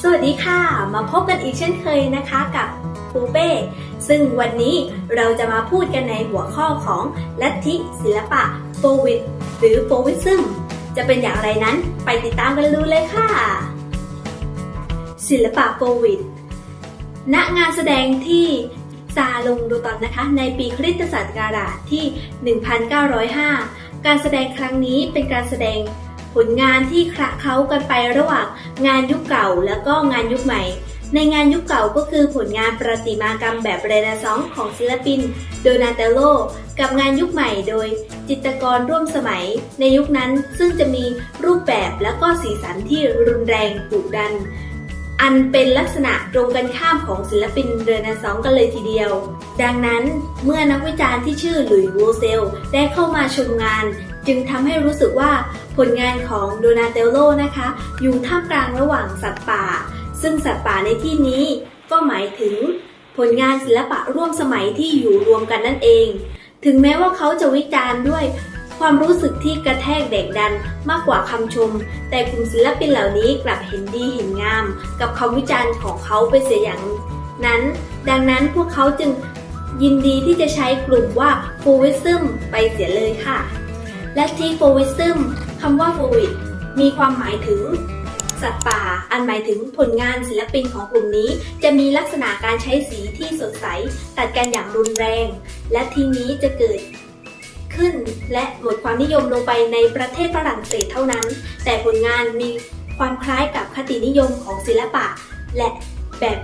สวัสดีค่ะ มาพบกันอีกเช่นเคยนะคะกับปูเป้ ซึ่งวันนี้เราจะมาพูดกันในหัวข้อของลัทธิศิลปะโปวิดหรือโปวิซึมจะเป็นอย่างไรนั้นไปติดตามกันดูเลยค่ะ ศิลปะโปวิดณงานแสดงที่ซาลงดูตอนนะคะในปีคริสตศักราชที่ 1905 การแสดงครั้งนี้เป็นการแสดง ผลงานที่คละเคล้ากันไประหว่างงานยุคเก่าแล้วก็งานยุคใหม่ ในงานยุคเก่าก็คือผลงานประติมากรรมแบบเรเนซองส์ของศิลปินโดนาเตโล กับงานยุคใหม่โดยจิตรกรร่วมสมัย ในยุคนั้นซึ่งจะมีรูปแบบและก็สีสันที่รุนแรงดุดัน อันเป็นลักษณะตรงกันข้ามของศิลปินเรเนซองส์กันเลยทีเดียว ดังนั้นเมื่อนักวิจารณ์ที่ชื่อหลุยส์โวเซล ได้เข้ามาชมงาน จึงทำให้รู้สึกว่าผลงานของโดนาเตลโลนะคะ อยู่ท่ามกลางระหว่างสัตว์ป่า ซึ่งสัตว์ป่าในที่นี้ก็หมายถึงผลงานศิลปะร่วมสมัยที่อยู่รวมกันนั่นเอง ถึงแม้ว่าเขาจะวิจารณ์ด้วยความรู้สึกที่กระแทกเด็กดันมากกว่าคำชม แต่กลุ่มศิลปินเหล่านี้กลับเห็นดีเห็นงาม กับคำวิจารณ์ของเขาไปเสียอย่างนั้น ดังนั้นพวกเขาจึงยินดีที่จะใช้กลุ่มว่าโฟวิซึมไปเสียเลยค่ะ และที่โฟวิซึมคำว่าโฟวิดมีความหมายถึง สัตว์ป่า อันหมายถึงผลงานศิลปินของกลุ่มนี้ จะมีลักษณะการใช้สีที่สดใส ตัดกันอย่างรุนแรง และทีนี้จะเกิดขึ้นและหมดความนิยมลงไปในประเทศฝรั่งเศสเท่านั้น แต่ผลงานมีความคล้ายกับคตินิยมของศิลปะ และแบบ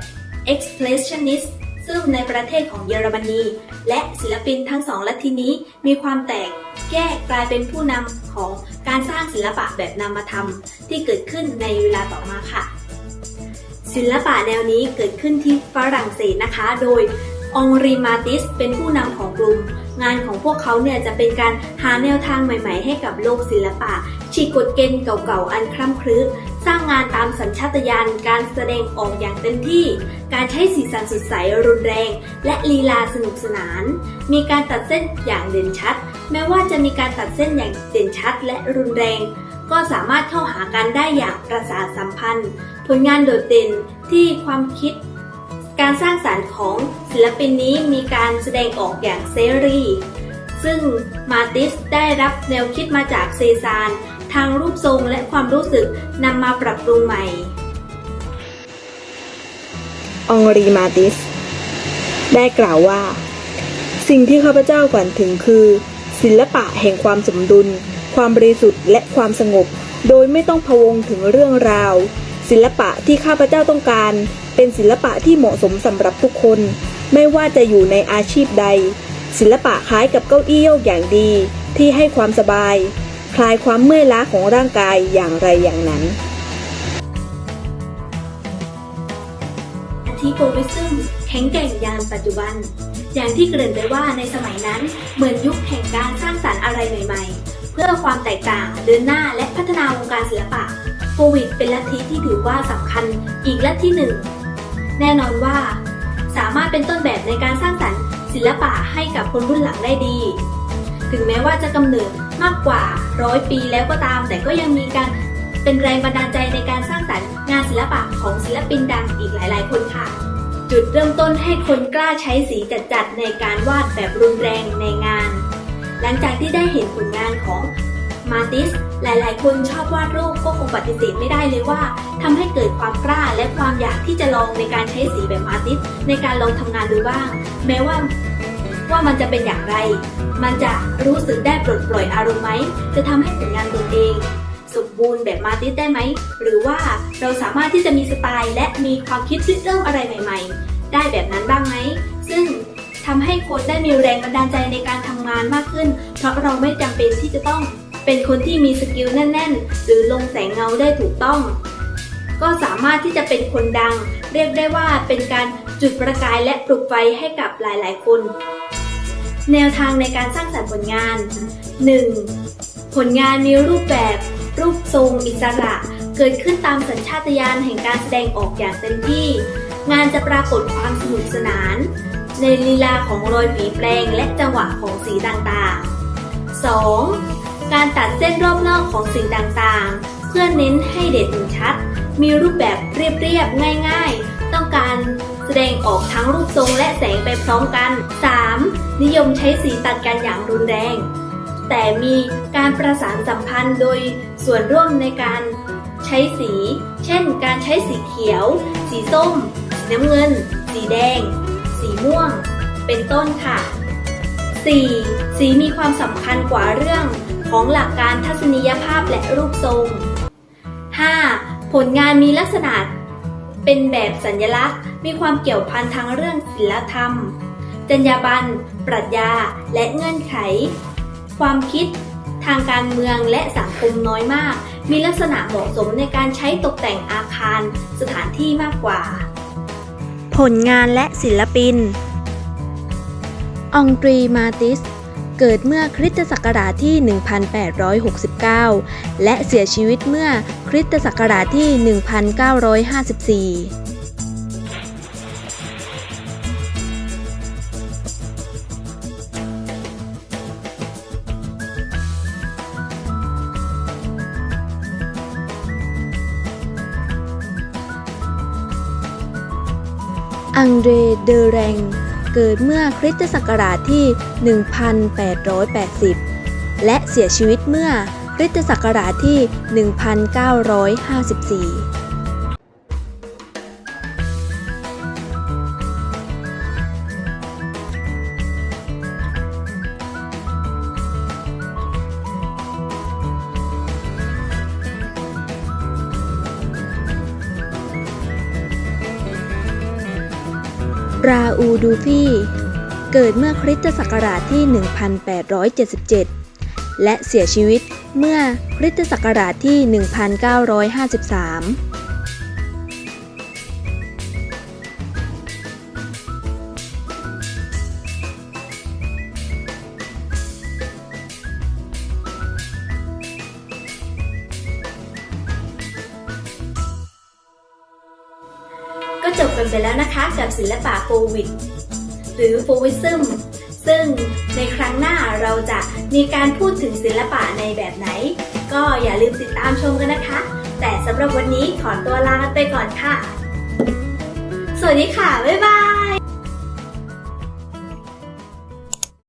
expressionist ซึ่งในประเทศของเยอรมนี และศิลปินทั้งสองลัทธินี้มีความแตกแยกกลายเป็นผู้นำของการสร้างศิลปะแบบนามธรรม ที่เกิดขึ้นในเวลาต่อมาค่ะ ศิลปะแนวนี้เกิดขึ้นที่ฝรั่งเศสนะคะ โดยองรีมาติสเป็นผู้นำของกลุ่ม งานของพวกเขาเนี่ยจะเป็นการหาแนวทางใหม่ ๆ ให้กับโลกศิลปะฉีกกฎเกณฑ์เก่าๆ อันคร่ำครึ ร้างงานตามสัญชาตญาณการแสดงออกอย่างเต็มที่ การใช้สีสันสดใสรุนแรง และลีลาสนุกสนาน มีการตัดเส้นอย่างเด่นชัด แม้ว่าจะมีการตัดเส้นอย่างเด่นชัดและรุนแรง ก็สามารถเข้าหากันได้อย่างประสาทสัมพันธ์ ผลงานโดดเด่นที่ความคิด การสร้างสารรค์ของศิลปินนี้มีการแสดงออกอย่างเสรีซึ่งมาติสได้รับแนวคิดมาจากเซซาน ทางรูปทรงและความรู้สึกนำมาปรับปรุงใหม่ องรีมาติส ได้กล่าวว่า สิ่งที่ข้าพเจ้าฝันถึงคือ ศิลปะแห่งความสมดุล ความบริสุทธิ์และความสงบ โดยไม่ต้องพะวงถึงเรื่องราว ศิลปะที่ข้าพเจ้าต้องการ เป็นศิลปะที่เหมาะสมสำหรับทุกคน ไม่ว่าจะอยู่ในอาชีพใด ศิลปะคล้ายกับเก้าอี้โยกอย่างดีที่ให้ความสบาย คลายความเมื่อยล้าของร่างกายอย่างไรอย่างนั้นที่โปรวิซึมแข็งแกร่งยามปัจจุบัน อย่างที่เกริ่นไปว่าในสมัยนั้นเหมือนยุคแห่งการสร้างสารรค์อะไรใหม่ๆ เพื่อความแตกต่างเดินหน้าและพัฒนาวงการศิลปะโควิดเป็นลัทธิที่ถือว่าสำคัญอีกลัทธิหนึ่ง แน่นอนว่า สามารถเป็นต้นแบบในการสร้างสรรค์ศิลปะให้กับคนรุ่นหลังได้ดี ถึงแม้ว่าจะกำเนิด มากกว่าร้อยปีแล้วก็ตาม แต่ก็ยังมีการเป็นแรงบันดาลใจในการสร้างสรรค์งานศิลปะของศิลปินดังอีกหลาย ๆ คนค่ะ จุดเริ่มต้นให้คนกล้าใช้สีจัดๆในการวาดแบบรุนแรงในงาน หลังจากที่ได้เห็นผลงานของมาติส หลายๆ คนชอบวาดรูปก็คงปฏิเสธไม่ได้เลยว่าทำให้เกิดความกล้าและความอยากที่จะลองในการใช้สีแบบมาติสในการลองทำงานดูบ้าง แม้ว่า ว่ามันจะเป็นอย่างไร มันจะรู้สึกได้ปลดปล่อยอารมณ์ไหม จะทำให้ผลงานตนเอง สมบูรณ์แบบมาติสได้ไหม หรือว่าเราสามารถที่จะมีสไตล์ และมีความคิดริเริ่มอะไรใหม่ ๆ ได้แบบนั้นบ้างไหม ซึ่งทำให้คนได้มีแรงบันดาลใจในการทำงานมากขึ้น เพราะเราไม่จำเป็นที่จะต้องเป็นคนที่มีสกิลแน่น ๆ หรือลงแสงเงาได้ถูกต้อง ก็สามารถที่จะเป็นคนดัง เรียกได้ว่าเป็นการจุดประกายและปลุกไฟให้กับหลายๆ คน แนวทางในการสร้างสรรค์ผลงาน 1. ผลงานมีรูปแบบ รูปทรงอิสระ เกิดขึ้นตามสัญชาตญาณแห่งการแสดงออกอย่างเต็มที่ งานจะปรากฏความสนุกสนาน ในลีลาของรอยฝีแปลงและจังหวะของสีต่างๆ 2. การตัดเส้นรอบนอกของสิ่งต่างๆ เพื่อเน้นให้เด่นชัด มีรูปแบบเรียบๆง่าย ๆ ต้องการ แสดงออกทั้งรูปทรงและแสงไปพร้อมกัน 3. นิยมใช้สีตัดกันอย่างรุนแรง แต่มีการประสานสัมพันธ์โดยส่วนร่วมในการใช้สี เช่น การใช้สีเขียว สีส้ม สีน้ำเงิน สีแดง สีม่วง เป็นต้นค่ะ 4. สีมีความสำคัญกว่าเรื่องของหลักการทัศนียภาพและรูปทรง 5. ผลงานมีลักษณะ เป็นแบบสัญลักษณ์ มีความเกี่ยวพันทางเรื่องศิลธรรม จรรยาบรรณ ปรัชญา และเงื่อนไข ความคิด ทางการเมืองและสังคมน้อยมาก มีลักษณะเหมาะสมในการใช้ตกแต่งอาคาร สถานที่มากกว่า ผลงานและศิลปิน องตรีมาติส เกิดเมื่อคริสตศักราชที่ 1869 และเสียชีวิตเมื่อคริสตศักราชที่ 1954อังเดรเดแรง เกิดเมื่อคริสตศักราชที่ 1880 และเสียชีวิตเมื่อคริสตศักราชที่ 1954 ราอูดูฟี่ เกิดเมื่อคริสตศักราชที่ 1877 และเสียชีวิตเมื่อคริสตศักราชที่ 1953 ก็จบกันไปแล้วนะคะกับศิลปะโฟวิด หรือโฟวิซึมซึ่งในครั้งหน้าเราจะมีการพูดถึงศิลปะในแบบไหน ก็อย่าลืมติดตามชมกันนะคะ แต่สำหรับวันนี้ขอตัวลาไปก่อนค่ะ สวัสดีค่ะ บ๊ายบาย